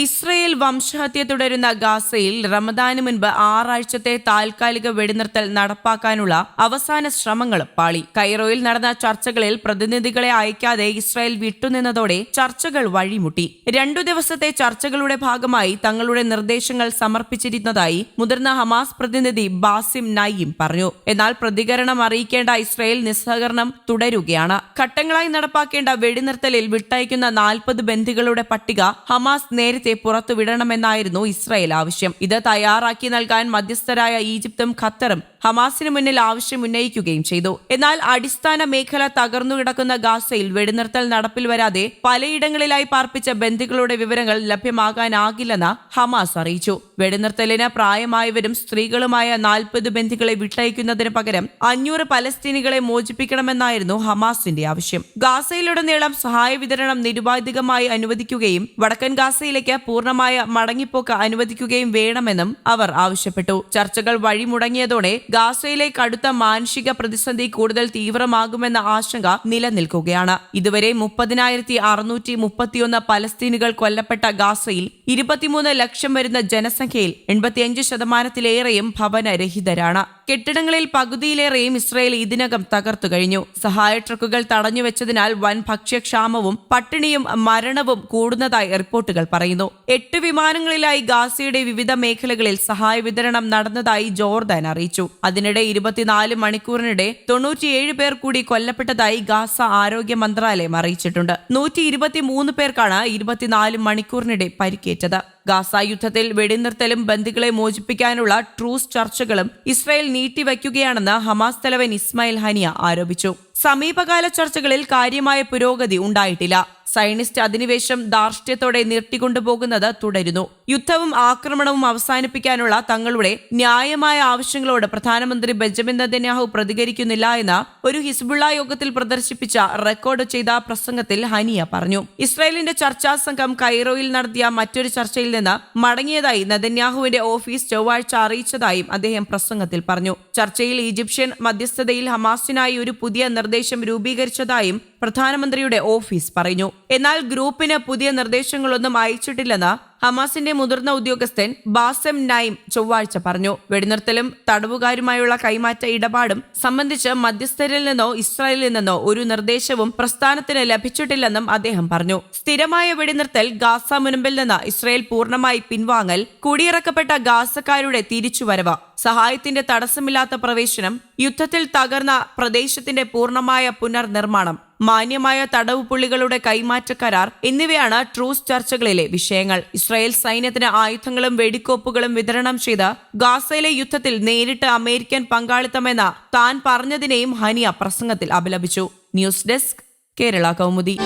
Israel വംശഹത്യ തുടരുന്ന ഗാസയിൽ റമദാന് മുൻപ് ആറാഴ്ചത്തെ താൽക്കാലിക വെടിനിർത്തൽ നടപ്പാക്കാനുള്ള അവസാന ശ്രമങ്ങൾ പാളി. കൈറോയിൽ നടന്ന ചർച്ചകളിൽ പ്രതിനിധികളെ അയക്കാതെ ഇസ്രായേൽ വിട്ടുനിന്നതോടെ ചർച്ചകൾ വഴിമുട്ടി. രണ്ടു ദിവസത്തെ ചർച്ചകളുടെ ഭാഗമായി തങ്ങളുടെ നിർദ്ദേശങ്ങൾ സമർപ്പിച്ചിരുന്നതായി മുതിർന്ന ഹമാസ് പ്രതിനിധി ബാസിം നയീം പറഞ്ഞു. എന്നാൽ പ്രതികരണം അറിയിക്കേണ്ട ഇസ്രായേൽ നിസ്സഹകരണം തുടരുകയാണ്. ഘട്ടങ്ങളായി നടപ്പാക്കേണ്ട വെടിനിർത്തലിൽ വിട്ടയക്കുന്ന നാൽപ്പത് ബന്ധികളുടെ പട്ടിക ഹമാസ് നേരത്തെ പുറത്തുവിടണമെന്നായിരുന്നു ഇസ്രായേൽ ആവശ്യം. ഇത് തയ്യാറാക്കി നൽകാൻ മധ്യസ്ഥരായ ഈജിപ്തും ഖത്തറും ഹമാസിന് മുന്നിൽ ആവശ്യം ഉന്നയിക്കുകയും ചെയ്തു. എന്നാൽ അടിസ്ഥാന മേഖല തകർന്നു കിടക്കുന്ന ഗാസയിൽ വെടിനിർത്തൽ നടപ്പിൽ വരാതെ പലയിടങ്ങളിലായി പാർപ്പിച്ച ബന്ധുക്കളുടെ വിവരങ്ങൾ ലഭ്യമാകാനാകില്ലെന്ന് ഹമാസ് അറിയിച്ചു. വെടിനിർത്തലിന് പ്രായമായവരും സ്ത്രീകളുമായ നാൽപ്പത് ബന്ധുക്കളെ വിട്ടയക്കുന്നതിന് പകരം അഞ്ഞൂറ് പലസ്തീനികളെ മോചിപ്പിക്കണമെന്നായിരുന്നു ഹമാസിന്റെ ആവശ്യം. ഗാസയിലുടനീളം സഹായ വിതരണം നിരുപാധികമായി അനുവദിക്കുകയും വടക്കൻ ഗാസയിലേക്ക് പൂർണമായ മടങ്ങിപ്പോക്ക് അനുവദിക്കുകയും വേണമെന്നും അവർ ആവശ്യപ്പെട്ടു. ചർച്ചകൾ വഴിമുടങ്ങിയതോടെ ഗാസയിലെ കടുത്ത മാനുഷിക പ്രതിസന്ധി കൂടുതൽ തീവ്രമാകുമെന്ന ആശങ്ക നിലനിൽക്കുകയാണ്. ഇതുവരെ മുപ്പതിനായിരത്തി അറുന്നൂറ്റി മുപ്പത്തിയൊന്ന് പലസ്തീനുകൾ കൊല്ലപ്പെട്ട ഗാസയിൽ ഇരുപത്തിമൂന്ന് ലക്ഷം വരുന്ന ജനസംഖ്യയിൽ എൺപത്തിയഞ്ച് ശതമാനത്തിലേറെയും ഭവനരഹിതരാണ്. കെട്ടിടങ്ങളിൽ പകുതിയിലേറെയും ഇസ്രയേൽ ഇതിനകം തകർത്തു കഴിഞ്ഞു. സഹായ ട്രക്കുകൾ തടഞ്ഞുവെച്ചതിനാൽ വൻ ഭക്ഷ്യക്ഷാമവും പട്ടിണിയും മരണവും കൂടുന്നതായി റിപ്പോർട്ടുകൾ പറയുന്നു. എട്ട് വിമാനങ്ങളിലായി ഗാസയുടെ വിവിധ മേഖലകളിൽ സഹായ വിതരണം നടന്നതായി ജോർദാൻ അറിയിച്ചു. അതിനിടെ ഇരുപത്തിനാല് മണിക്കൂറിനിടെ തൊണ്ണൂറ്റിയേഴ് പേർ കൂടി കൊല്ലപ്പെട്ടതായി ഗാസ ആരോഗ്യ മന്ത്രാലയം അറിയിച്ചിട്ടുണ്ട്. നൂറ്റി ഇരുപത്തിമൂന്ന് പേർക്കാണ് ഇരുപത്തിനാല് മണിക്കൂറിനിടെ പരിക്കേറ്റത്. ഗാസ യുദ്ധത്തിൽ വെടിനിർത്തലും ബന്ദികളെ മോചിപ്പിക്കാനുള്ള ട്രൂസ് ചർച്ചകളും ഇസ്രായേൽ നീട്ടിവയ്ക്കുകയാണെന്ന് ഹമാസ് തലവൻ ഇസ്മായിൽ ഹനിയ ആരോപിച്ചു. സമീപകാല ചർച്ചകളിൽ കാര്യമായ പുരോഗതി ഉണ്ടായിട്ടില്ല. സൈനിസ്റ്റ് അധിനിവേശം ധാർഷ്ട്യത്തോടെ നീട്ടിക്കൊണ്ടുപോകുന്നത് തുടരുന്നു. യുദ്ധവും ആക്രമണവും അവസാനിപ്പിക്കാനുള്ള തങ്ങളുടെ ന്യായമായ ആവശ്യങ്ങളോട് പ്രധാനമന്ത്രി ബെഞ്ചമിൻ നദന്യാഹു പ്രതികരിക്കുന്നില്ല എന്ന് ഒരു ഹിസ്ബുള്ള യോഗത്തിൽ പ്രദർശിപ്പിച്ച റെക്കോർഡ് ചെയ്ത പ്രസംഗത്തിൽ ഹനിയ പറഞ്ഞു. ഇസ്രായേലിന്റെ ചർച്ചാ സംഘം കൈറോയിൽ നടത്തിയ മറ്റൊരു ചർച്ചയിൽ നിന്ന് മടങ്ങിയതായി നദന്യാഹുവിന്റെ ഓഫീസ് ചൊവ്വാഴ്ച അറിയിച്ചതായും അദ്ദേഹം പ്രസംഗത്തിൽ പറഞ്ഞു. ചർച്ചയിൽ ഈജിപ്ഷ്യൻ മധ്യസ്ഥതയിൽ ഹമാസിനായി ഒരു പുതിയ നിർദ്ദേശം രൂപീകരിച്ചതായും പ്രധാനമന്ത്രിയുടെ ഓഫീസ് പറഞ്ഞു എന്നാൽ ഗ്രൂപ്പിന് പുതിയ നിർദ്ദേശങ്ങളൊന്നും അയച്ചിട്ടില്ലെന്ന് ഹമാസിന്റെ മുതിർന്ന ഉദ്യോഗസ്ഥൻ ബാസം നൈം ചൊവ്വാഴ്ച പറഞ്ഞു. വെടിനിർത്തലും തടവുകാരുമായുള്ള കൈമാറ്റ ഇടപാടും സംബന്ധിച്ച് മധ്യസ്ഥരിൽ നിന്നോ ഇസ്രായേലിൽ നിന്നോ ഒരു നിർദ്ദേശവും പ്രസ്ഥാനത്തിന് ലഭിച്ചിട്ടില്ലെന്നും അദ്ദേഹം പറഞ്ഞു. സ്ഥിരമായ വെടിനിർത്തൽ ഗാസ മുനമ്പിൽ നിന്ന് ഇസ്രായേൽ പൂർണമായി പിൻവാങ്ങൽ കുടിയിറക്കപ്പെട്ട ഗാസക്കാരുടെ തിരിച്ചുവരവ് സഹായത്തിന്റെ തടസ്സമില്ലാത്ത പ്രവേശനം യുദ്ധത്തിൽ തകർന്ന പ്രദേശത്തിന്റെ പൂർണമായ പുനർനിർമ്മാണം മാന്യമായ തടവുപുള്ളികളുടെ കൈമാറ്റ കരാർ എന്നിവയാണ് ട്രൂസ് ചർച്ചകളിലെ വിഷയങ്ങൾ. ഇസ്രായേൽ സൈന്യത്തിന് ആയുധങ്ങളും വെടിക്കോപ്പുകളും വിതരണം ചെയ്ത് ഗാസയിലെ യുദ്ധത്തിൽ നേരിട്ട് അമേരിക്കൻ പങ്കാളിത്തമെന്ന താൻ പറഞ്ഞതിനെയും ഹനിയ പ്രസംഗത്തിൽ അപലപിച്ചു. News desk Kerala Kaumudi.